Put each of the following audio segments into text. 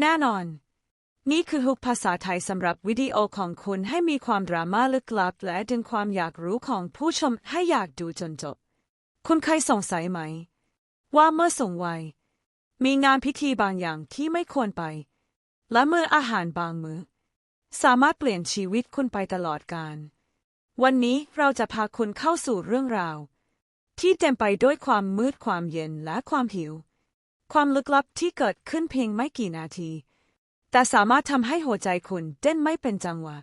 แน่นอน นี่คือฮุกภาษาไทยสำหรับวิดีโอของคุณให้มีความดราม่าลึกลับ และดึงความอยากรู้ของผู้ชมให้อยากดูจนจบ คุณเคยสงสัยไหม ว่าเมื่อสูงวัย มีงานพิธีบางอย่างที่ไม่ควรไป และเมื่ออาหารบางมือ้อสามารถเปลี่ยนชีวิตคุณไปตลอดกาลวันนี้เราจะพาคุณเข้าสู่เรื่องราว ที่เต็มไปด้วยความมืดความเย็นและความหิว ความลึกลับที่เกิดขึ้นเพียงไม่กี่นาที แต่สามารถทำให้หัวใจคุณเต้นไม่เป็นจังหวะ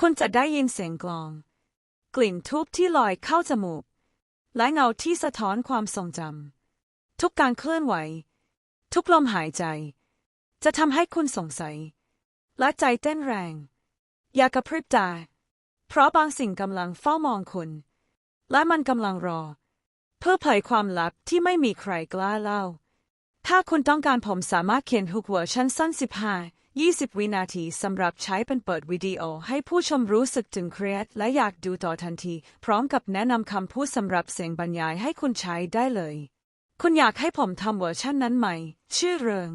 คุณจะได้ยินเสียงกลอง กลิ่นทูบที่ลอยเข้าจมูก และเงาที่สะท้อนความทรงจำทุกการเคลื่อนไหว ทุกลมหายใจ จะทำให้คุณสงสัย และใจเต้นแรง อย่ากระพริบตา เพราะบางสิ่งกำลังเฝ้ามองคุณ และมันกำลังรอ เพื่อเผยความลับที่ไม่มีใครกล้าเล่า ถ้าคุณต้องการผมสามารถเขียนฮุกเวอร์ชันสั้น 15 20 วินาทีสำหรับใช้เป็นเปิดวิดีโอ ให้ผู้ชมรู้สึกถึงเครียดและอยากดูต่อทันที พร้อมกับแนะนำคำพูดสำหรับเสียงบรรยายให้คุณใช้ได้เลย คุณอยากให้ผมทำเวอร์ชันนั้นไหม ชื่อเริง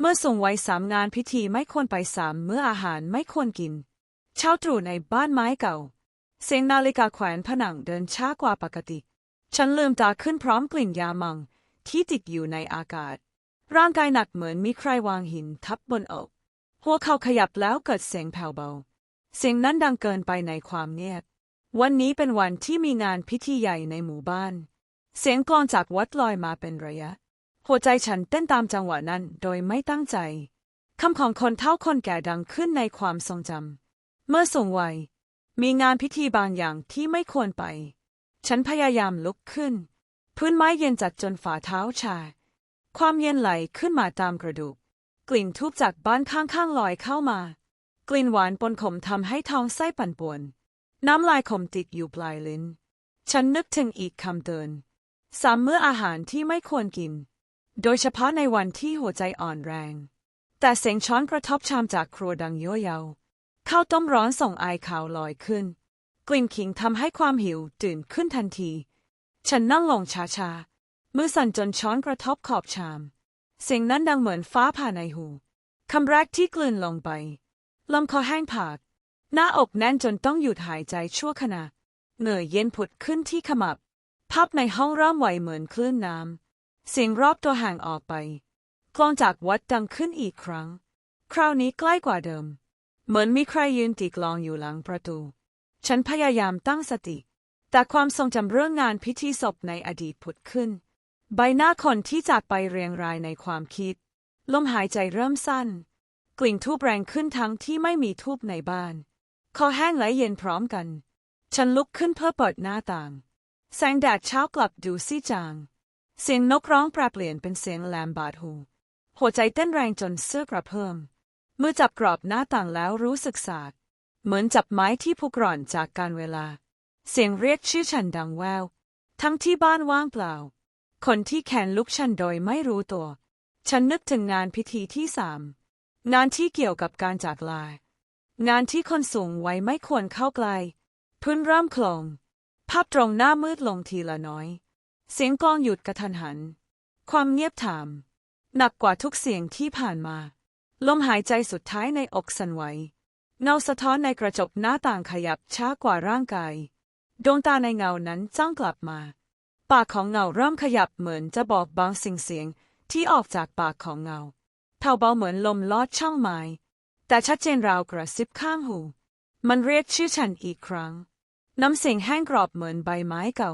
เมื่อส่งไว้สามงานพิธีไม่ควรไปสามเมื่ออาหารไม่ควรกิน เช้าตรู่ในบ้านไม้เก่า เสียงนาฬิกาแขวนผนังเดินช้ากว่าปกติ ฉันลืมตาขึ้นพร้อมกลิ่นยามัง ที่ติดอยู่ในอากาศ ร่างกายหนักเหมือนมีใครวางหินทับบนอก หัวเขาขยับแล้วเกิดเสียงแผ่วเบา เสียงนั้นดังเกินไปในความเงียบ วันนี้เป็นวันที่มีงานพิธีใหญ่ในหมู่บ้าน เสียงกลองจากวัดลอยมาเป็นระยะ หัวใจฉันเต้นตามจังหวะนั้นโดยไม่ตั้งใจ คำของคนเฒ่าคนแก่ดังขึ้นในความทรงจำ เมื่อสูงวัย มีงานพิธีบางอย่างที่ไม่ควรไป ฉันพยายามลุกขึ้น พื้นไม้เย็นจัดจนฝ่าเท้าชา ความเย็นไหลขึ้นมาตามกระดูก กลิ่นทูบจากบ้านข้างๆลอยเข้ามา กลิ่นหวานปนขมทำให้ท้องไส้ปั่นป่วน น้ำลายขมติดอยู่ปลายลิ้น ฉันนึกถึงอีกคำเตือนสามมื้ออาหารที่ไม่ควรกิน โดยเฉพาะในวันที่หัวใจอ่อนแรง แต่เสียงช้อนกระทบชามจากครัวดังยั่วเยาข้าวต้มร้อนส่งไอขาวลอยขึ้น กลิ่นขิงทำให้ความหิวตื่นขึ้นทันที ฉันนั่งลงช้าๆ มือสั่นจนช้อนกระทบขอบชาม เสียงนั้นดังเหมือนฟ้าผ่าในหู คำแรกที่กลืนลงไปลำคอแห้งผาก หน้าอกแน่นจนต้องหยุดหายใจชั่วขณะ เหงื่อยเย็นผุดขึ้นที่ขมับ ภาพในห้องเริ่มไหวเหมือนคลื่นน้ำ เสียงรอบตัวห่างออกไป กลองจากวัดดังขึ้นอีกครั้ง คราวนี้ใกล้กว่าเดิม เหมือนมีใครยืนตีกลองอยู่หลังประตู ฉันพยายามตั้งสติ แต่ความทรงจำเรื่องงานพิธีศพในอดีตผุดขึ้น ใบหน้าคนที่จากไปเรียงรายในความคิด ลมหายใจเริ่มสั้น กลิ่นทูบแรงขึ้นทั้งที่ไม่มีทูบในบ้าน คอแห้งและเย็นพร้อมกัน ฉันลุกขึ้นเพื่อเปิดหน้าต่าง แสงแดดเช้ากลับดูซีจาง เสียงนกร้องแปรเปลี่ยนเป็นเสียงแลมบาดหู หัวใจเต้นแรงจนเสื้อกระเพิ่ม มือจับกรอบหน้าต่างแล้วรู้สึกสาก เหมือนจับไม้ที่พุกร่อนจากการเวลา เสียงเรียกชื่อฉันดังแวว ทั้งที่บ้านว่างเปล่า คนที่แขนลุกฉันโดยไม่รู้ตัว ฉันนึกถึงงานพิธีที่สามงานที่เกี่ยวกับการจากลา งานที่คนสูงไว้ไม่ควรเข้าใกล้พื้นเริ่มโคลงภาพตรงหน้ามืดลงทีละน้อย เสียงกลองหยุดกระทันหัน ความเงียบถาม หนักกว่าทุกเสียงที่ผ่านมา ลมหายใจสุดท้ายในอกสั่นไหวเงาสะท้อนในกระจกหน้าต่างขยับช้ากว่าร่างกาย ดวงตาในเงานั้นจ้องกลับมา ปากของเงาเริ่มขยับเหมือนจะบอกบางสิ่งเสียงที่ออกจากปากของเงาเผาเบาเหมือนลมลอดช่องไม้แต่ชัดเจนราวกระซิบข้างหู มันเรียกชื่อฉันอีกครั้ง น้ำเสียงแห้งกรอบเหมือนใบไม้เก่า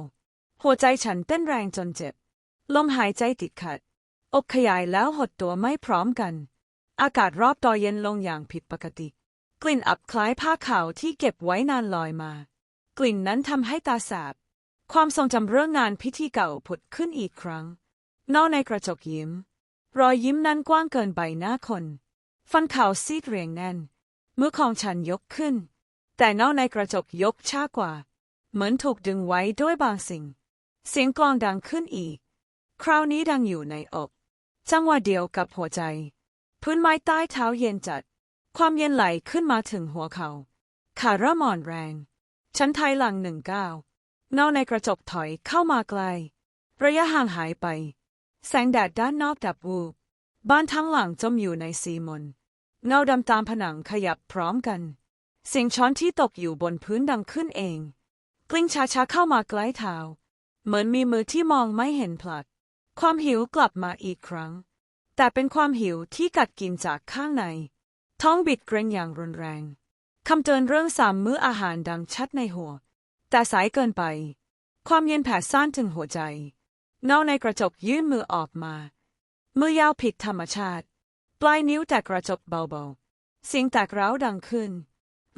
หัวใจฉันเต้นแรงจนเจ็บ ลมหายใจติดขัด อกขยายแล้วหดตัวไม่พร้อมกัน อากาศรอบตัวเย็นลงอย่างผิดปกติ กลิ่นอับคล้ายผ้าขาวที่เก็บไว้นานลอยมา กลิ่นนั้นทำให้ตาแสบ ความทรงจำเรื่องงานพิธีเก่าผุดขึ้นอีกครั้งเงาในกระจกยิ้ม รอยยิ้มนั้นกว้างเกินใบหน้าคน ฟันขาวซีดเรียงแน่น มือของฉันยกขึ้น แต่เงาในกระจกยกช้ากว่า เหมือนถูกดึงไว้ด้วยบางสิ่ง เสียงกลองดังขึ้นอีก คราวนี้ดังอยู่ในอก จังหวะเดียวกับหัวใจ พื้นไม้ใต้เท้าเย็นจัด ความเย็นไหลขึ้นมาถึงหัวเขา่าขาเริ่มอ่อนแรง ฉันไทยหลังหนึ่งก้าว เงาในกระจกถอยเข้ามาไกล ระยะห่างหายไป แสงแดดด้านนอกดับวูบบ้านทั้งหลังจมอยู่ในสีมนเงาดำตามผนังขยับพร้อมกัน เสียงช้อนที่ตกอยู่บนพื้นดังขึ้นเอง กลิ้งช้าๆเข้ามาใกล้เท้า เหมือนมีมือที่มองไม่เห็นผลัด ความหิวกลับมาอีกครั้ง แต่เป็นความหิวที่กัดกินจากข้างใน ท้องบิดเกรงอย่างรุนแรงคำเตือนเรื่องสามมื้ออาหารดังชัดในหัว แต่สายเกินไป ความเย็นแผ่ซ่านถึงหัวใจ เงาในกระจกยื่นมือออกมา มือยาวผิดธรรมชาติ ปลายนิ้วแตะกระจกเบาๆเสียงแตกร้าวดังขึ้น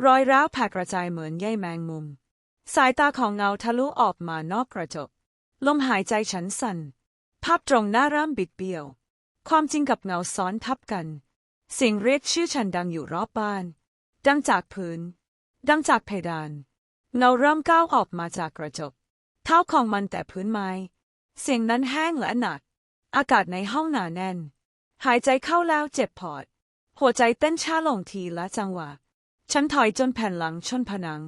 รอยร้าวแผ่กระจายเหมือนใยแมงมุม สายตาของเงาทะลุออกมานอกกระจก ลมหายใจฉันสั่น ภาพตรงหน้าร่ำบิดเบี้ยว ความจริงกับเงาซ้อนทับกัน เสียงเรียกชื่อฉันดังอยู่รอบบ้าน ดังจากพื้น ดังจากเพดาน เงาเริ่มก้าวออกมาจากกระจก เท้าของมันแต่พื้นไม้ เสียงนั้นแห้งและหนัก อากาศในห้องหนาแน่น หายใจเข้าแล้วเจ็บปอด หัวใจเต้นช้าลงทีละจังหวะ ฉันถอยจนแผ่นหลังชนผนัง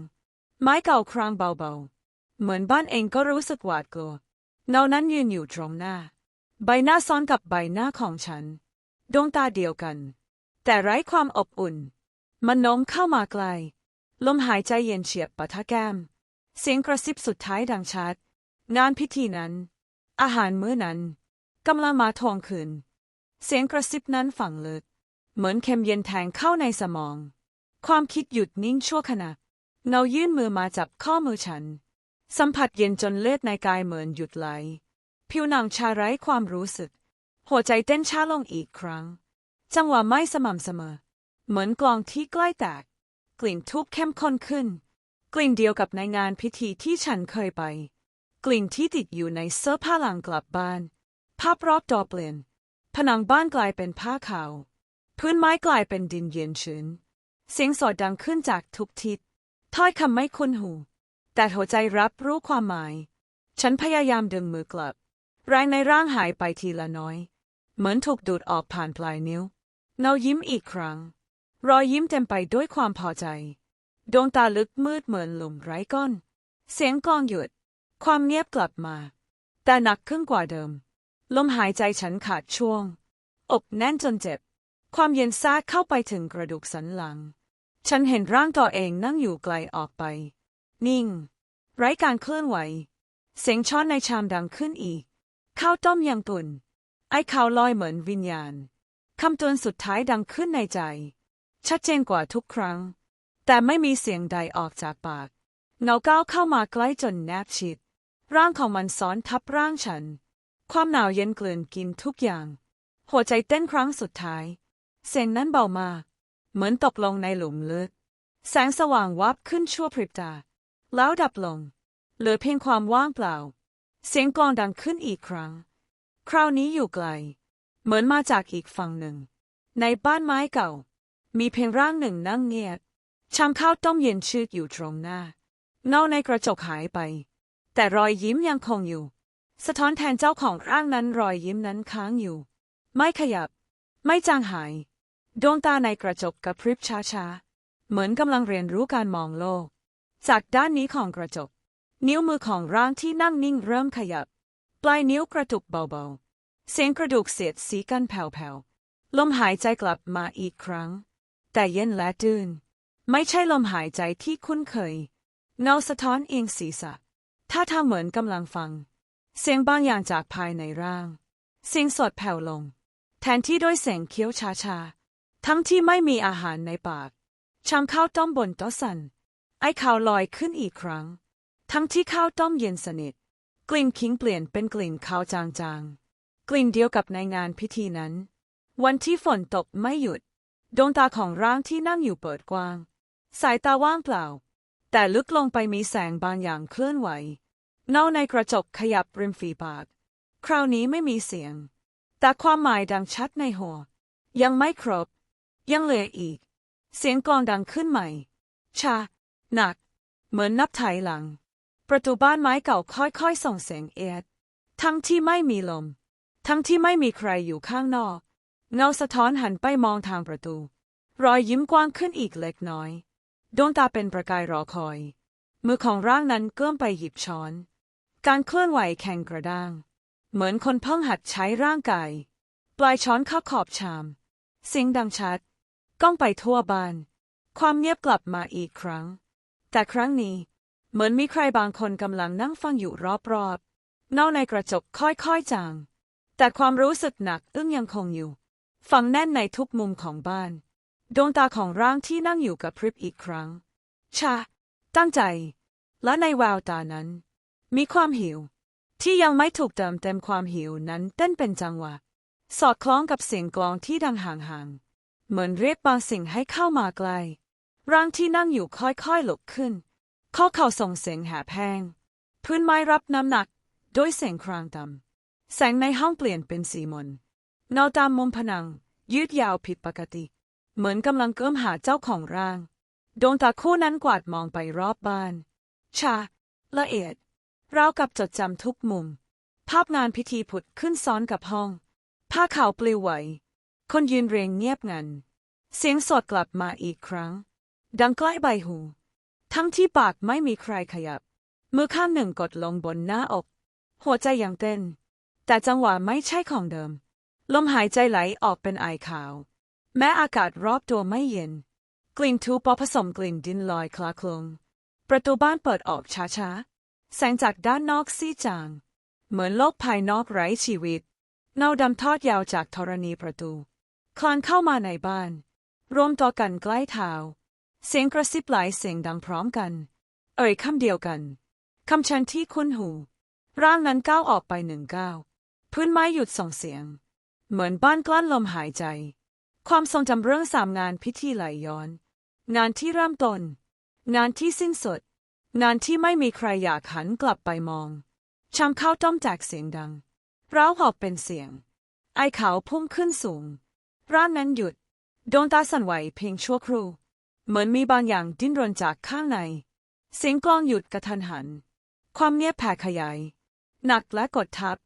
ไม้เก่าครางเบาๆ เหมือนบ้านเองก็รู้สึกหวาดกลัวเงานั้นยืนอยู่ตรงหน้า ใบหน้าซ้อนกับใบหน้าของฉัน ดวงตาเดียวกัน แต่ไร้ความอบอุ่น มันโน้มเข้ามาไกล ลมหายใจเย็นเฉียบปะทะแก้ม เสียงกระซิบสุดท้ายดังชัดงานพิธีนั้น อาหารมื้อนั้นกำลังมาทวงคืน เสียงกระซิบนั้นฝังลึก เหมือนเข็มเย็นแทงเข้าในสมอง ความคิดหยุดนิ่งชั่วขณะเงายื่นมือมาจับข้อมือฉัน สัมผัสเย็นจนเลือดในกายเหมือนหยุดไหล ผิวหนังชาไร้ความรู้สึก หัวใจเต้นช้าลงอีกครั้ง จังหวะไม่สม่ำเสมอ เหมือนกลองที่ใกล้แตก กลิ่นทุบเข้มข้นขึ้น กลิ่นเดียวกับในงานพิธีที่ฉันเคยไป กลิ่นที่ติดอยู่ในเสื้อผ้าหลังกลับบ้าน ภาพรอบดอเปลี่ยนผนังบ้านกลายเป็นผ้าขาว พื้นไม้กลายเป็นดินเย็นชื้น เสียงสอดดังขึ้นจากทุกทิศถ้อยคำไม่คุ้นหู แต่หัวใจรับรู้ความหมาย ฉันพยายามดึงมือกลับแรงในร่างหายไปทีละน้อย เหมือนถูกดูดออกผ่านปลายนิ้วเงายิ้มอีกครั้ง รอยยิ้มเต็มไปด้วยความพอใจ ดวงตาลึกมืดเหมือนหลุมไร้ก้อน เสียงกองหยุด ความเงียบกลับมา แต่หนักขึ้นกว่าเดิม ลมหายใจฉันขาดช่วงอกแน่นจนเจ็บ ความเย็นซาดเข้าไปถึงกระดูกสันหลัง ฉันเห็นร่างตัวเองนั่งอยู่ไกลออกไป นิ่ง ไร้การเคลื่อนไหว เสียงช้อนในชามดังขึ้นอีก ข้าวต้มยังตุนไอ้ข้าวลอยเหมือนวิญญาณคำเตือนสุดท้ายดังขึ้นในใจ ชัดเจนกว่าทุกครั้ง แต่ไม่มีเสียงใดออกจากปากเงาก้าวเข้ามาใกล้จนแนบชิด ร่างของมันซ้อนทับร่างฉัน ความหนาวเย็นกลืนกินทุกอย่าง หัวใจเต้นครั้งสุดท้าย เสียงนั้นเบามาก เหมือนตกลงในหลุมลึก แสงสว่างวับขึ้นชั่วพริบตา แล้วดับลง เหลือเพียงความว่างเปล่า เสียงกลองดังขึ้นอีกครั้ง คราวนี้อยู่ไกล เหมือนมาจากอีกฝั่งหนึ่ง ในบ้านไม้เก่า มีเพียงร่างหนึ่งนั่งเงียบชามข้าวต้มเย็นชืดอยู่ตรงหน้า เงาในกระจกหายไป แต่รอยยิ้มยังคงอยู่ สะท้อนแทนเจ้าของร่างนั้นรอยยิ้มนั้นค้างอยู่ ไม่ขยับ ไม่จางหาย ดวงตาในกระจกกระพริบช้าๆ เหมือนกำลังเรียนรู้การมองโลก จากด้านนี้ของกระจก นิ้วมือของร่างที่นั่งนิ่งเริ่มขยับ ปลายนิ้วกระตุกเบาๆ เสียงกระดูกเสียดสีกันแผ่วๆ ลมหายใจกลับมาอีกครั้ง แต่เย็นและดื่น ไม่ใช่ลมหายใจที่คุ้นเคย เงาสะท้อนเอียงศีรษะถ้าทางเหมือนกำลังฟัง เสียงบางอย่างจากภายในร่าง เสียงสดแผ่วลง แทนที่ด้วยเสียงเคี้ยวช้าๆ ทั้งที่ไม่มีอาหารในปาก ชามข้าวต้มบนโต๊ะสัน ไอ้ข่าวลอยขึ้นอีกครั้ง ทั้งที่ข้าวต้มเย็นสนิท กลิ่นขิงเปลี่ยนเป็นกลิ่นข้าวจางๆ กลิ่นเดียวกับในงานพิธีนั้น วันที่ฝนตกไม่หยุด ดวงตาของร่างที่นั่งอยู่เปิดกว้าง สายตาว่างเปล่า แต่ลึกลงไปมีแสงบางอย่างเคลื่อนไหว เงาในกระจกขยับริมฝีปาก คราวนี้ไม่มีเสียง แต่ความหมายดังชัดในหัว ยังไม่ครบ ยังเหลืออีก เสียงกลองดังขึ้นใหม่ ชา หนัก เหมือนนับถอยหลัง ประตูบ้านไม้เก่าค่อยๆส่งเสียงเอียด ทั้งที่ไม่มีลม ทั้งที่ไม่มีใครอยู่ข้างนอก เงาสะท้อนหันไปมองทางประตู รอยยิ้มกว้างขึ้นอีกเล็กน้อย ดวงตาเป็นประกายรอคอย มือของร่างนั้นเกื้อมไปหยิบช้อน การเคลื่อนไหวแข็งกระด้าง เหมือนคนเพิ่งหัดใช้ร่างกาย ปลายช้อนเข้าขอบชาม เสียงดังชัด ก้องไปทั่วบ้าน ความเงียบกลับมาอีกครั้ง แต่ครั้งนี้ เหมือนมีใครบางคนกำลังนั่งฟังอยู่รอบๆเงาในกระจกค่อยๆจาง แต่ความรู้สึกหนักอึ้งยังคงอยู่ ฝังแน่นในทุกมุมของบ้าน ดวงตาของร่างที่นั่งอยู่กับพริบอีกครั้ง ชา ตั้งใจ และในแววตานั้น มีความหิว ที่ยังไม่ถูกเติมเต็มความหิวนั้นเต้นเป็นจังหวะ สอดคล้องกับเสียงกลองที่ดังห่างๆ เหมือนเรียกบางสิ่งให้เข้ามาใกล้ร่างที่นั่งอยู่ค่อยๆลุกขึ้น ข้อเข่าส่งเสียงแหบแห้งพื้นไม้รับน้ำหนักโดยเสียงครางต่ำแสงในห้องเปลี่ยนเป็นสีมน เงาตามมุมผนัง ยืดยาวผิดปกติ เหมือนกำลังเกิมหาเจ้าของร่าง ดวงตาคู่นั้นกวาดมองไปรอบบ้าน ชา ละเอียดราวกับจดจำทุกมุม ภาพงานพิธีผุดขึ้นซ้อนกับห้อง ผ้าขาวปลิวไหว คนยืนเรียงเงียบงัน เสียงสดกลับมาอีกครั้ง ดังใกล้ใบหู ทั้งที่ปากไม่มีใครขยับ มือข้างหนึ่งกดลงบนหน้าอก หัวใจยังเต้น แต่จังหวะไม่ใช่ของเดิม ลมหายใจไหลออกเป็นไอขาว แม้อากาศรอบตัวไม่เย็น กลิ่นทูปอผสมกลิ่นดินลอยคลาคลง ประตูบ้านเปิดออกช้าๆ แสงจากด้านนอกซีจาง เหมือนโลกภายนอกไร้ชีวิต เงาดำทอดยาวจากธรณีประตู คลานเข้ามาในบ้าน รวมตัวกันใกล้เท้าเสียงกระซิบหลายเสียงดังพร้อมกัน เอ่ยคำเดียวกันคำชันที่คุ้นหู ร่างนั้นก้าวออกไปหนึ่งก้าวพื้นไม้หยุดส่งเสียง เหมือนบ้านกลั้นลมหายใจ ความทรงจำเรื่องสามงานพิธีไหลย้อน งานที่เริ่มต้น งานที่สิ้นสุด งานที่ไม่มีใครอยากหันกลับไปมองชามข้าวต้มแจกเสียงดัง ร้าวหอบเป็นเสียง ไอขาวพุ่งขึ้นสูงร่างนั้นหยุด ดวงตาสั่นไหวเพียงชั่วครู่ เหมือนมีบางอย่างดิ้นรนจากข้างใน เสียงกลองหยุดกระทันหัน ความเงียบแผ่ขยาย หนักและกดทับ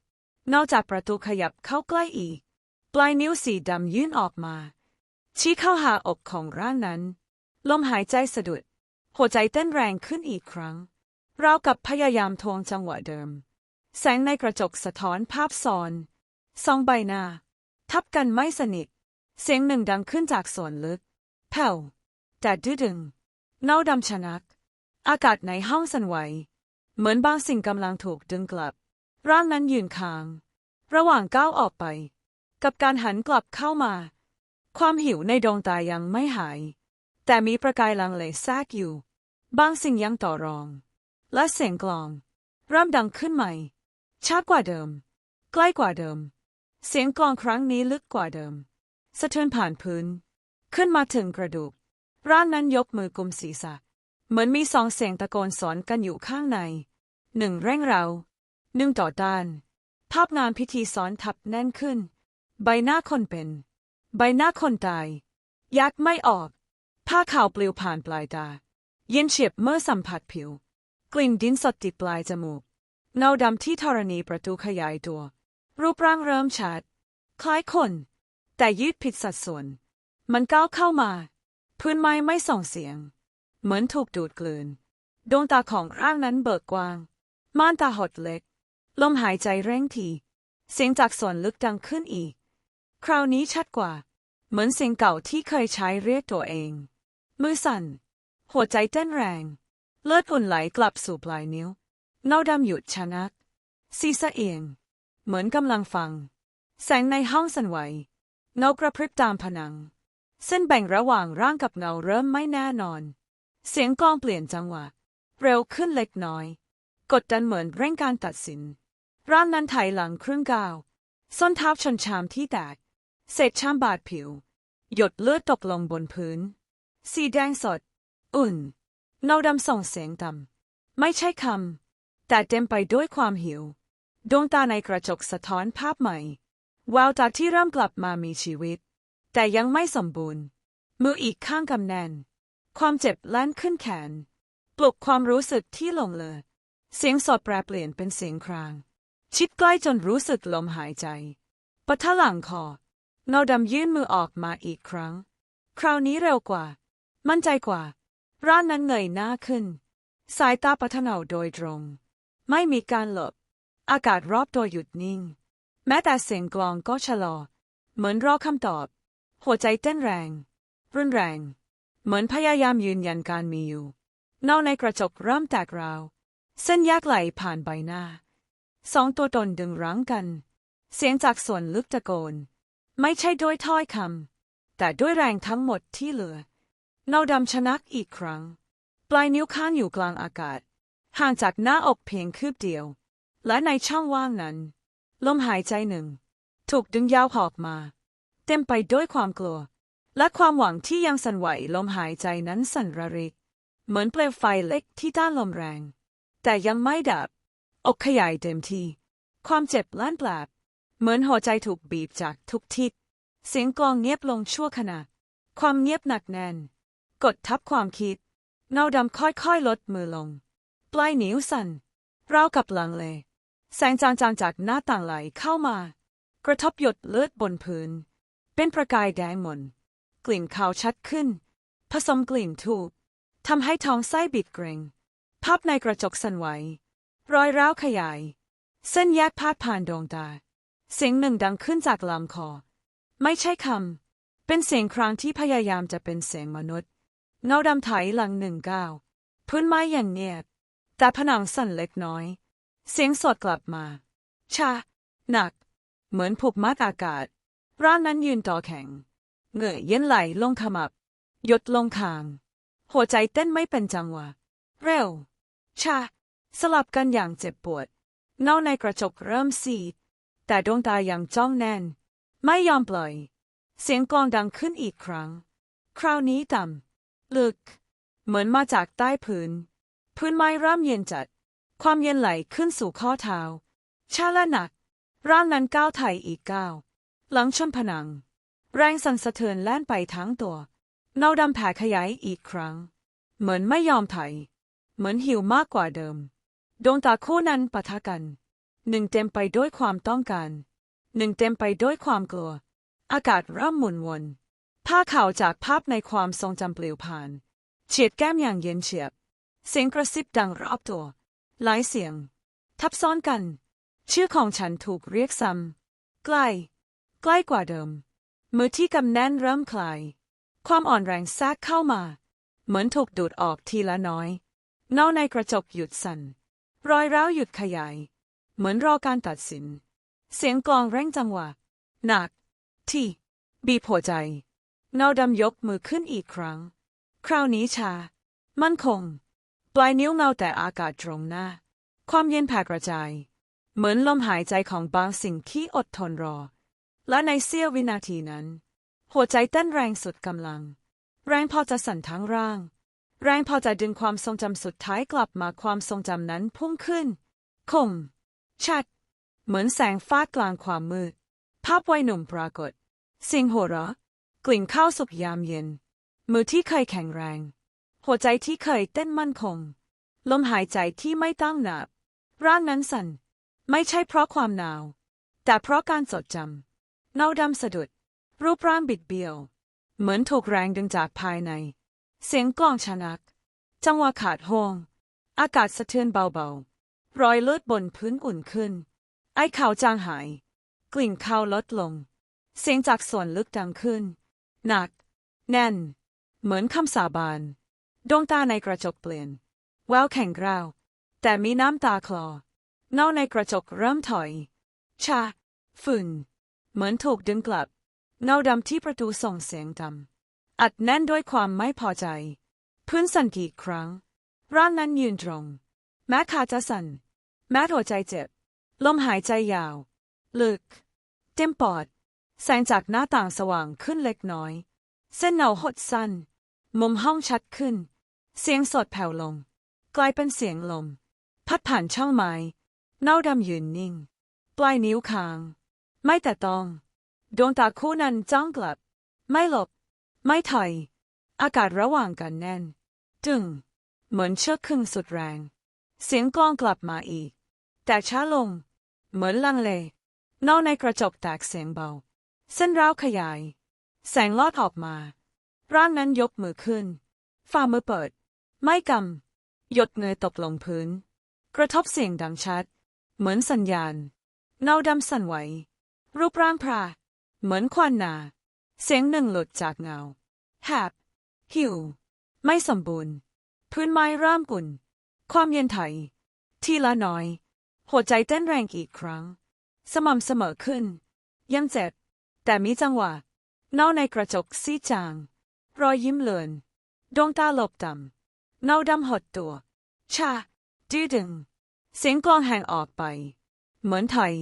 นอกจากประตูขยับเข้าใกล้อีก ปลายนิ้วสีดำยื่นออกมา ชี้เข้าหาอกของร่างนั้น ลมหายใจสะดุด หัวใจเต้นแรงขึ้นอีกครั้ง ราวกับพยายามทวงจังหวะเดิม แสงในกระจกสะท้อนภาพซ้อนสองใบหน้า ทับกันไม่สนิท เสียงหนึ่งดังขึ้นจากส่วนลึก แผ่วแต่ดื้อดึงเงาดำชนัก อากาศในห้องสั่นไหว เหมือนบางสิ่งกำลังถูกดึงกลับ ร่างนั้นยืนค้าง ระหว่างก้าวออกไป กับการหันกลับเข้ามา ความหิวในดวงตายังไม่หาย แต่มีประกายลังเลแทรกอยู่ บางสิ่งยังต่อรอง และเสียงกลองเริ่มดังขึ้นใหม่ช้ากว่าเดิม ใกล้กว่าเดิม เสียงกลองครั้งนี้ลึกกว่าเดิม สะเทือนผ่านพื้น ขึ้นมาถึงกระดูก ร่างนั้นยกมือกุมศีรษะ เหมือนมีสองเสียงตะโกนสอนกันอยู่ข้างใน หนึ่งเร่งเราหนึ่งต่อต้าน ภาพงานพิธีซ้อนทับแน่นขึ้น ใบหน้าคนเป็น ใบหน้าคนตายยักไม่ออก ผ้าขาวปลิวผ่านปลายตา เย็นเฉียบเมื่อสัมผัสผิว กลิ่นดินสดติดปลายจมูก เงาดำที่ธรณีประตูขยายตัว รูปร่างเริ่มชัด คล้ายคน แต่ยืดผิดสัดส่วน มันก้าวเข้ามา พื้นไม้ไม่ส่งเสียง เหมือนถูกดูดกลืน ดวงตาของร่างนั้นเบิกกว้าง ม่านตาหดเล็ก ลมหายใจเร่งที เสียงจากส่วนลึกดังขึ้นอีก คราวนี้ชัดกว่า เหมือนเสียงเก่าที่เคยใช้เรียกตัวเอง มือสั่น หัวใจเต้นแรง เลือดอุ่นไหลกลับสู่ปลายนิ้ว เงาดำหยุดชะนักซีสะเอียง เหมือนกำลังฟัง แสงในห้องสั่นไหวเงากระพริบตามผนัง เส้นแบ่งระหว่างร่างกับเงาเริ่มไม่แน่นอน เสียงกลองเปลี่ยนจังหวะ เร็วขึ้นเล็กน้อย กดดันเหมือนเร่งการตัดสิน ร่างนั้นไถหลังครึ่งก้าว ส้นเท้าชนชามที่แตก เศษชามบาดผิว หยดเลือดตกลงบนพื้น สีแดงสด อุ่นเงาดำส่งเสียงต่ำไม่ใช่คำ แต่เต็มไปด้วยความหิว ดวงตาในกระจกสะท้อนภาพใหม่แววตาที่เริ่มกลับมามีชีวิต แต่ยังไม่สมบูรณ์ มืออีกข้างกำแน่น ความเจ็บแล่นขึ้นแขน ปลุกความรู้สึกที่หลงเลอเสียงสดแปรเปลี่ยนเป็นเสียงคราง ชิดใกล้จนรู้สึกลมหายใจปะทะหลังคอ เงาดำยื่นมือออกมาอีกครั้ง คราวนี้เร็วกว่า มั่นใจกว่า ร่างนั้นเงยหน้าขึ้น สายตาปะทะเนาโดยตรง ไม่มีการหลบ อากาศรอบตัวหยุดนิ่ง แม้แต่เสียงกลองก็ชะลอ เหมือนรอคำตอบ หัวใจเต้นแรง รุนแรง เหมือนพยายามยืนยันการมีอยู่เงาในกระจกเริ่มแตกราว เส้นแยกไหลผ่านใบหน้า สองตัวตนดึงรั้งกัน เสียงจากส่วนลึกตะโกน ไม่ใช่ด้วยถ้อยคำแต่ด้วยแรงทั้งหมดที่เหลือเงาดำชนักอีกครั้ง ปลายนิ้วข้างอยู่กลางอากาศ ห่างจากหน้าอกเพียงคืบเดียว และในช่องว่างนั้น ลมหายใจหนึ่ง ถูกดึงยาวออกมา เต็มไปด้วยความกลัว และความหวังที่ยังสั่นไหวลมหายใจนั้นสั่นระริก เหมือนเปลวไฟเล็กที่ต้านลมแรง แต่ยังไม่ดับอกขยายเต็มที่ความเจ็บล้านแปลบ เหมือนหัวใจถูกบีบจากทุกทิศ เสียงกลองเงียบลงชั่วขณะ ความเงียบหนักแน่น กดทับความคิด เงาดำค่อยๆ ลดมือลง ปลายนิ้วสั่นราวกับลังเล แสงจางๆจากหน้าต่างไหลเข้ามา กระทบหยดเลือดบนพื้น เป็นประกายแดงหม่นกลิ่นขาวชัดขึ้น ผสมกลิ่นทูบทำให้ท้องไส้บิดเกรงภาพในกระจกสั่นไหว รอยร้าวขยาย เส้นแยกพาดผ่านดวงตา เสียงหนึ่งดังขึ้นจากลำคอ ไม่ใช่คำ เป็นเสียงครางที่พยายามจะเป็นเสียงมนุษย์ เงาดำไถหลังหนึ่งก้าวพื้นไม้อย่างเงียบ แต่ผนังสั่นเล็กน้อย เสียงสดกลับมา ชา หนัก เหมือนผูกมัดอากาศ ร่างนั้นยืนต่อแข็ง เหงื่อเย็นไหลลงขมับ หยดลงคาง หัวใจเต้นไม่เป็นจังหวะ เร็ว ชา สลับกันอย่างเจ็บปวด เงาในกระจกเริ่มซีด แต่ดวงตายังจ้องแน่น ไม่ยอมปล่อย เสียงกลองดังขึ้นอีกครั้ง คราวนี้ต่ำลึก เหมือนมาจากใต้พื้น พื้นไม้เริ่มเย็นจัด ความเย็นไหลขึ้นสู่ข้อเท้าชาละหนัก ร่างนั้นก้าวไถ่อีกก้าว หลังชนผนัง แรงสั่นสะเทือนแล่นไปทั้งตัวเงาดำแผ่ขยายอีกครั้ง เหมือนไม่ยอมไถ่เหมือนหิวมากกว่าเดิม ดวงตาคู่นั้นปะทะกัน หนึ่งเต็มไปด้วยความต้องการหนึ่งเต็มไปด้วยความกลัว อากาศเริ่มหมุนวนผ้าขาวจากภาพในความทรงจำปลิวผ่านเฉียดแก้มอย่างเย็นเฉียบ เสียงกระซิบดังรอบตัว หลายเสียง ทับซ้อนกัน ชื่อของฉันถูกเรียกซ้ำใกล้ ใกล้กว่าเดิม มือที่กำแน่นเริ่มคลาย ความอ่อนแรงแทรกเข้ามา เหมือนถูกดูดออกทีละน้อย เงาในกระจกหยุดสั่น รอยร้าวหยุดขยาย เหมือนรอการตัดสิน เสียงกลองเร่งจังหวะ หนัก ที่ บีบหัวใจ เงาดำยกมือขึ้นอีกครั้ง คราวนี้ชา มั่นคง ปลายนิ้วเงาแต่อากาศตรงหน้า ความเย็นแผ่กระจาย เหมือนลมหายใจของบางสิ่งที่อดทนรอ และในเสี้ยววินาทีนั้น หัวใจเต้นแรงสุดกำลัง แรงพอจะสั่นทั้งร่าง แรงพอจะดึงความทรงจำสุดท้ายกลับมาความทรงจำนั้นพุ่งขึ้นคม ชัด เหมือนแสงฟาดกลางความมืด ภาพวัยหนุ่มปรากฏ สิ่งหัวเราะกลิ่นข้าวสุกยามเย็น มือที่เคยแข็งแรง หัวใจที่เคยเต้นมั่นคง ลมหายใจที่ไม่ตั้งหนับ ร่างนั้นสั่น ไม่ใช่เพราะความหนาว แต่เพราะการจดจำเงาดำสะดุด รูปร่างบิดเบี้ยว เหมือนถูกแรงดึงจากภายใน เสียงกลองชนัก จังหวะขาดห่วงอากาศสะเทือนเบาๆ รอยเลือดบนพื้นอุ่นขึ้น ไอ้ขาวจางหาย กลิ่นข้าวลดลง เสียงจากส่วนลึกดังขึ้น หนัก แน่น เหมือนคำสาบานดวงตาในกระจกเปลี่ยน แววแข็งกร้าว แต่มีน้ำตาคลอ เงาในกระจกเริ่มถอย ชา ฝุ่น เหมือนถูกดึงกลับ เงาดำที่ประตูส่งเสียงดำอัดแน่นด้วยความไม่พอใจ พื้นสั่นกี่ครั้ง ร่างนั้นยืนตรง แม้ขาจะสั่น แม้หัวใจเจ็บ ลมหายใจยาว ลึก เต็มปอด แสงจากหน้าต่างสว่างขึ้นเล็กน้อย เส้นเงาหดสั้น มุมห้องชัดขึ้น เสียงสดแผ่วลง กลายเป็นเสียงลม พัดผ่านช่องไม้เน่าดำยืนนิ่ง ปลายนิ้วคาง ไม่แต่ต้องดวงตาคู่นั้นจ้องกลับ ไม่หลบ ไม่ถอย อากาศระหว่างกันแน่น จึง เหมือนเชือกครึ่งสุดแรง เสียงกลองกลับมาอีก แต่ช้าลง เหมือนลังเลเงาในกระจกแตกเสียงเบา เส้นร้าวขยาย แสงลอดออกมา ร่างนั้นยกมือขึ้น ฝ่ามือเปิด ไม่กำ หยดเงยตกลงพื้น กระทบเสียงดังชัด เหมือนสัญญาณ เงาดำสั่นไหว รูปร่างพราเหมือนควันหนา เสียงหนึ่งหลุดจากเงาแหบหิว ไม่สมบูรณ์ พื้นไม้ริ่มกุ่น ความเย็นไถทีละน้อย หัวใจเต้นแรงอีกครั้ง สม่ำเสมอขึ้น ยังเจ็บ แต่มีจังหวะเน่าในกระจกซีจาง รอยยิ้มเลือน ดวงตาหลบต่ำเน่าดำหดตัว ชา ดื้อดึง เสียงกลองแห่งออกไป เหมือนไทย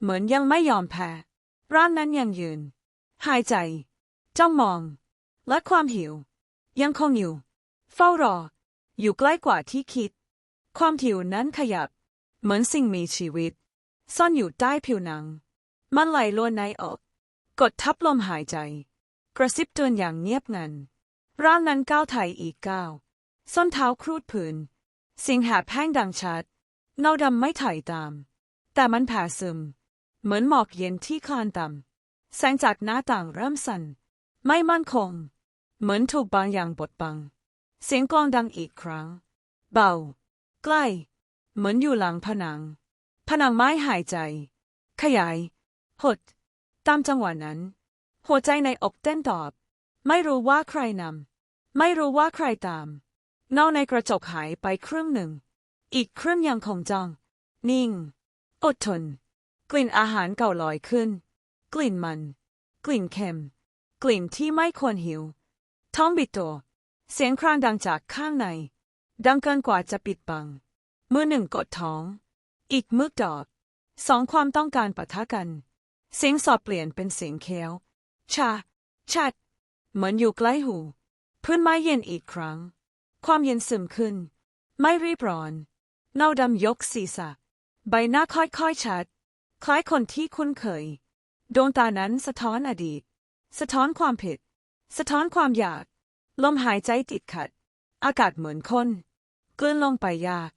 เหมือนยังไม่ยอมแพ้ ร่างนั้นยังยืน หายใจ จ้องมอง และความหิว ยังคงอยู่ เฝ้ารอ อยู่ใกล้กว่าที่คิด ความหิวนั้นขยับ เหมือนสิ่งมีชีวิต ซ่อนอยู่ใต้ผิวหนัง มันไหลล้วนในอก กดทับลมหายใจ กระซิบเตือนอย่างเงียบงัน ร่างนั้นก้าวไถอีกก้าว ส้นเท้าครูดพื้นสียงแหบแห้งดังชัด เงาดำไม่ถ่ายตาม แต่มันแผ่ซึม เหมือนหมอกเย็นที่คลานต่ำแสงจากหน้าต่างเริ่มสั่น ไม่มั่นคง เหมือนถูกบางอย่างบดบัง เสียงกลองดังอีกครั้ง เบา ใกล้ เหมือนอยู่หลังผนัง ผนังไม้หายใจ ขยาย หด ตามจังหวะนั้น หัวใจในอกเต้นตอบ ไม่รู้ว่าใครนำ ไม่รู้ว่าใครตาม เงาในกระจกหายไปครึ่งหนึ่ง อีกครึ่งยังคงจ้อง นิ่ง อดทน กลิ่นอาหารเก่าลอยขึ้น กลิ่นมัน กลิ่นเค็ม กลิ่นที่ไม่ควรหิว ท้องบิดตัว เสียงครางดังจากข้างใน ดังเกินกว่าจะปิดบัง มือหนึ่งกดท้อง อีกมือดอก สองความต้องการปะทะกัน เสียงสอบเปลี่ยนเป็นเสียงเคี้ยว ชา ชัด เหมือนอยู่ใกล้หู พื้นไม้เย็นอีกครั้ง ความเย็นซึมขึ้น ไม่รีบร้อน เนาดำยกศีรษะ ใบหน้าค่อยๆชัด คล้ายคนที่คุ้นเคย ดวงตานั้นสะท้อนอดีต สะท้อนความผิด สะท้อนความอยาก ลมหายใจติดขัด อากาศเหมือนคนกลืนลงไปยาก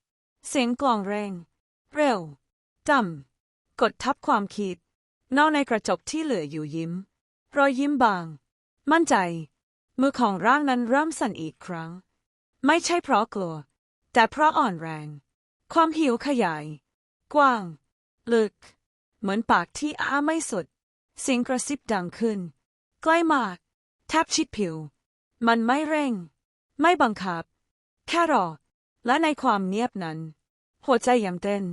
เสียงกลองแรง เร็วต่ำกดทับความคิดเงาในกระจกที่เหลืออยู่ยิ้ม รอยยิ้มบาง มั่นใจ มือของร่างนั้นเริ่มสั่นอีกครั้ง ไม่ใช่เพราะกลัว แต่เพราะอ่อนแรง ความหิวขยาย กว้าง ลึก เหมือนปากที่อ้าไม่สุดเสียงกระซิบดังขึ้น ใกล้มากแทบชิดผิว มันไม่เร่ง ไม่บังคับ แค่รอ และในความเงียบนั้น หัวใจยังเต้น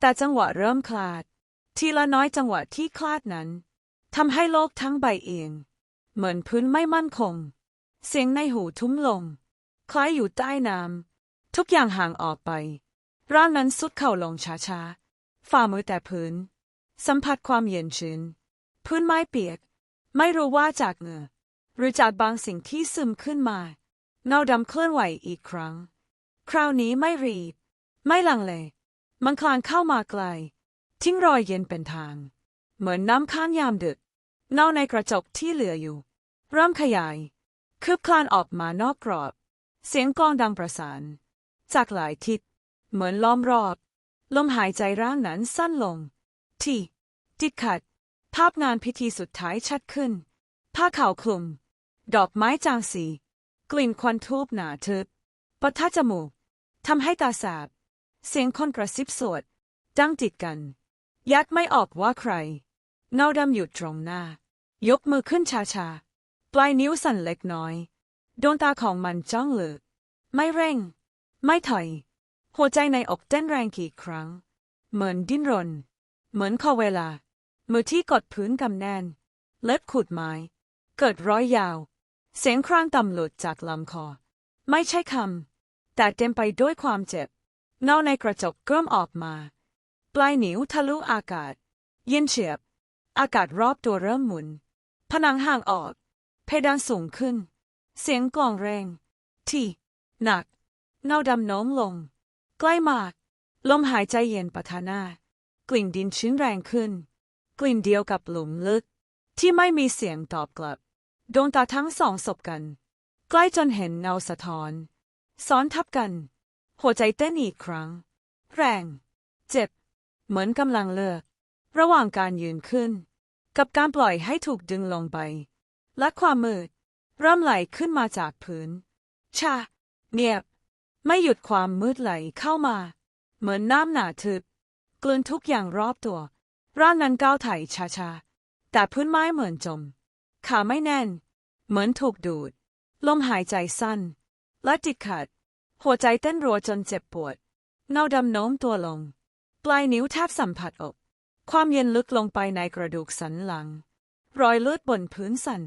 แต่จังหวะเริ่มคลาด ทีละน้อยจังหวะที่คลาดนั้นทำให้โลกทั้งใบเอียงเหมือนพื้นไม่มั่นคง เสียงในหูทุ้มลง คล้ายอยู่ใต้น้ำทุกอย่างห่างออกไป ร่างนั้นสุดเข่าลงช้าๆ ฝ่ามือแต่พื้น สัมผัสความเย็นชื้น พื้นไม้เปียก ไม่รู้ว่าจากเหงื่อ หรือจากบางสิ่งที่ซึมขึ้นมา เงาดำเคลื่อนไหวอีกครั้ง คราวนี้ไม่รีบ ไม่ลังเล มันคลานเข้ามาไกล ทิ้งรอยเย็นเป็นทาง เหมือนน้ำค้างยามดึก เงาในกระจกที่เหลืออยู่ เริ่มขยาย คืบคลานออกมานอกกรอบ เสียงกลองดังประสาน จากหลายทิศ เหมือนล้อมรอบ ลมหายใจร่างนั้นสั้นลง ที่ติดขัด ภาพงานพิธีสุดท้ายชัดขึ้น ผ้าขาวคลุม ดอกไม้จางสี กลิ่นควันทูบหนาทึบปะทะจมูกทำให้ตาแสบเสียงคนกระซิบสวดดังติดกัน ยัดไม่ออกว่าใคร เงาดำหยุดตรงหน้า ยกมือขึ้นช้าๆ ปลายนิ้วสั่นเล็กน้อย ดวงตาของมันจ้องเลือไม่เร่ง ไม่ถอย หัวใจในอกเต้นแรงกี่ครั้ง เหมือนดิ้นรน เหมือนขอเวลา มือที่กดพื้นกำแน่น เล็บขูดไม้ เกิดร้อยยาว เสียงครางต่ำหลุดจากลำคอ ไม่ใช่คำ แต่เต็มไปด้วยความเจ็บ เงาในกระจกเริ่มออกมา ปลายนิ้วทะลุอากาศ เย็นเฉียบ อากาศรอบตัวเริ่มหมุน ผนังห่างออก เพดานสูงขึ้น เสียงกลองแรง ที่ หนัก เงาดำโน้มลง ใกล้มาก ลมหายใจเย็นปะทะหน้า กลิ่นดินชื้นแรงขึ้น กลิ่นเดียวกับหลุมลึก ที่ไม่มีเสียงตอบกลับ ดวงตาทั้งสองสบกัน ใกล้จนเห็นเงาสะท้อน ซ้อนทับกัน หัวใจเต้นอีกครั้ง แรง เจ็บ เหมือนกำลังเลือก ระหว่างการยืนขึ้น กับการปล่อยให้ถูกดึงลงไป และความมืดเริ่มไหลขึ้นมาจากพื้น ชา เงียบ ไม่หยุดความมืดไหลเข้ามา เหมือนน้ำหนาทึบกลืนทุกอย่างรอบตัว ร่างนั้นก้าวไถ่ช้าๆ แต่พื้นไม้เหมือนจม ขาไม่แน่น เหมือนถูกดูด ลมหายใจสั้น และติดขัด หัวใจเต้นรัวจนเจ็บปวด เงาดำโน้มตัวลง ปลายนิ้วแทบสัมผัสอก ความเย็นลึกลงไปในกระดูกสันหลัง รอยเลือดบนพื้นสัน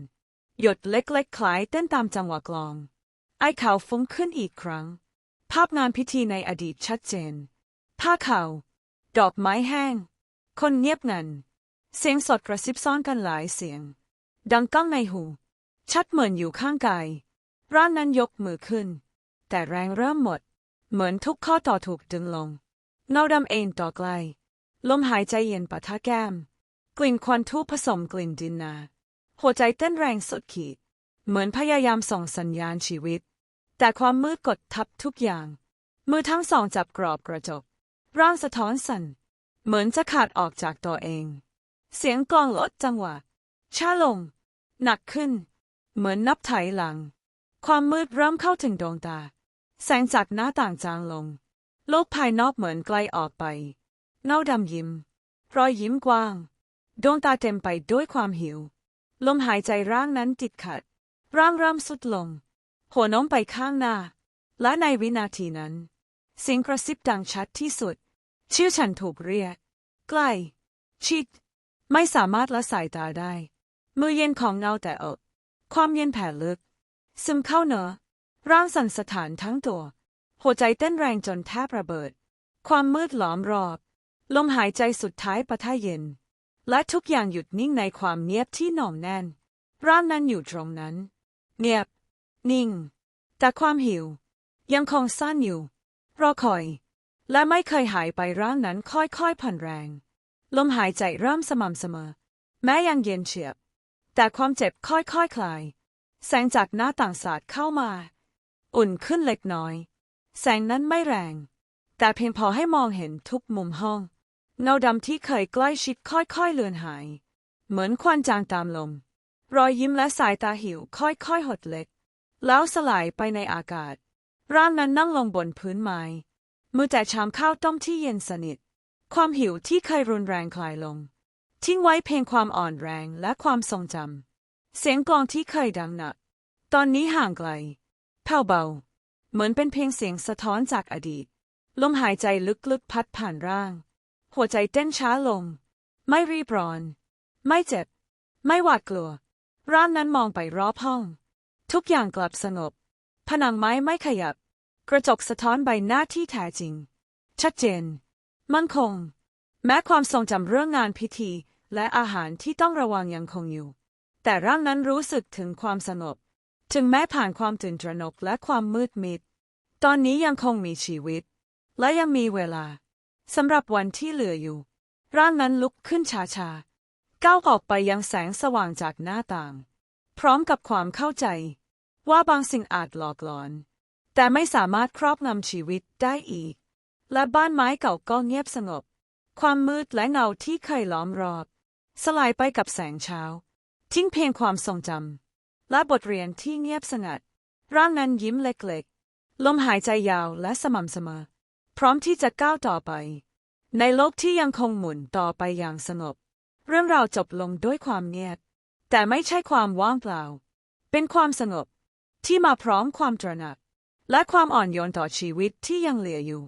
หยดเล็กๆคล้ายเต้นตามจังหวะกลอง ไอ้ขาวฟุ้งขึ้นอีกครั้ง ภาพงานพิธีในอดีตชัดเจน ผ้าขาว ดอกไม้แห้ง คนเงียบงัน เสียงสดกระซิบซ้อนกันหลายเสียง ดังก้องในหู ชัดเหมือนอยู่ข้างกาย ร่างนั้นยกมือขึ้น แต่แรงเริ่มหมด เหมือนทุกข้อต่อถูกดึงลง เงาดำเอ็นต่อไกล ลมหายใจเย็นปะทะแก้ม กลิ่นควันทูผสมกลิ่นดินนา หัวใจเต้นแรงสุดขีด เหมือนพยายามส่งสัญญาณชีวิต แต่ความมืดกดทับทุกอย่าง มือทั้งสองจับกรอบกระจก ร่างสะท้อนสั่น เหมือนจะขาดออกจากตัวเอง เสียงกลองลดจังหวะช้าลง หนักขึ้น เหมือนนับถอยหลัง ความมืดเริ่มเข้าถึงดวงตา แสงจากหน้าต่างจางลง โลกภายนอกเหมือนไกลออกไป เงาดำยิ้ม รอยยิ้มกว้าง ดวงตาเต็มไปด้วยความหิว ลมหายใจร่างนั้นติดขัด ร่างเริ่มสุดลง หัวน้มไปข้างหน้า และในวินาทีนั้นเสียงกระซิบดังชัดที่สุด ชื่อฉันถูกเรียก ใกล้ ชิด ไม่สามารถละสายตาได้ มือเย็นของเงาแต่อกความเย็นแผ่ลึก ซึมเข้าเนอร่างสั่นสะท้านทั้งตัว หัวใจเต้นแรงจนแทบระเบิด ความมืดล้อมรอบ ลมหายใจสุดท้ายปะทะเย็น และทุกอย่างหยุดนิ่งในความเงียบที่หน่อมแน่น ร่างนั้นอยู่ตรงนั้น เงียบ นิ่ง แต่ความหิว ยังคงซ่านอยู่ รอคอย และไม่เคยหายไปร่างนั้นค่อยๆผ่อนแรง ลมหายใจเริ่มสม่ำเสมอ แม้ยังเย็นเฉียบ แต่ความเจ็บค่อยๆคคลาย แสงจากหน้าต่างสาดเข้ามา อุ่นขึ้นเล็กน้อย แสงนั้นไม่แรง แต่เพียงพอให้มองเห็นทุกมุมห้อง เงาดำที่เคยใกล้ชิดค่อยๆเลือนหาย เหมือนควันจางตามลม รอยยิ้มและสายตาหิวค่อยๆหดเล็ก แล้วสลายไปในอากาศ ร่างนั้นนั่งลงบนพื้นไม้ มือแต่ชามข้าวต้มที่เย็นสนิท ความหิวที่เคยรุนแรงคลายลง ทิ้งไว้เพียงความอ่อนแรงและความทรงจำ เสียงกลองที่เคยดังหนัก ตอนนี้ห่างไกลแผ่วเบา เหมือนเป็นเพียงเสียงสะท้อนจากอดีต ลมหายใจลึกๆพัดผ่านร่าง หัวใจเต้นช้าลง ไม่รีบร้อน ไม่เจ็บ ไม่หวาดกลัว ร่างนั้นมองไปรอบห้อง ทุกอย่างกลับสงบ ผนังไม้ไม่ขยับ กระจกสะท้อนใบหน้าที่แท้จริง ชัดเจน มั่นคง แม้ความทรงจำเรื่องงานพิธี และอาหารที่ต้องระวังยังคงอยู่ แต่ร่างนั้นรู้สึกถึงความสงบถึงแม้ผ่านความตื่นตระหนกและความมืดมิด ตอนนี้ยังคงมีชีวิต และยังมีเวลาสำหรับวันที่เหลืออยู่ ร่างนั้นลุกขึ้นช้าๆก้าวออกไปยังแสงสว่างจากหน้าต่าง พร้อมกับความเข้าใจ ว่าบางสิ่งอาจหลอกหลอน แต่ไม่สามารถครอบงำชีวิตได้อีก และบ้านไม้เก่าก็เงียบสงบ ความมืดและเงาที่เคยล้อมรอบ สลายไปกับแสงเช้า ทิ้งเพียงความทรงจำและบทเรียนที่เงียบสงัด ร่างนั้นยิ้มเล็กๆ ลมหายใจยาวและสม่ำเสมอ พร้อมที่จะก้าวต่อไป ในโลกที่ยังคงหมุนต่อไปอย่างสงบเรื่องราวจบลงด้วยความเงียบ แต่ไม่ใช่ความว่างเปล่า เป็นความสงบที่มาพร้อมความตระหนัก และความอ่อนโยนต่อชีวิตที่ยังเหลืออยู่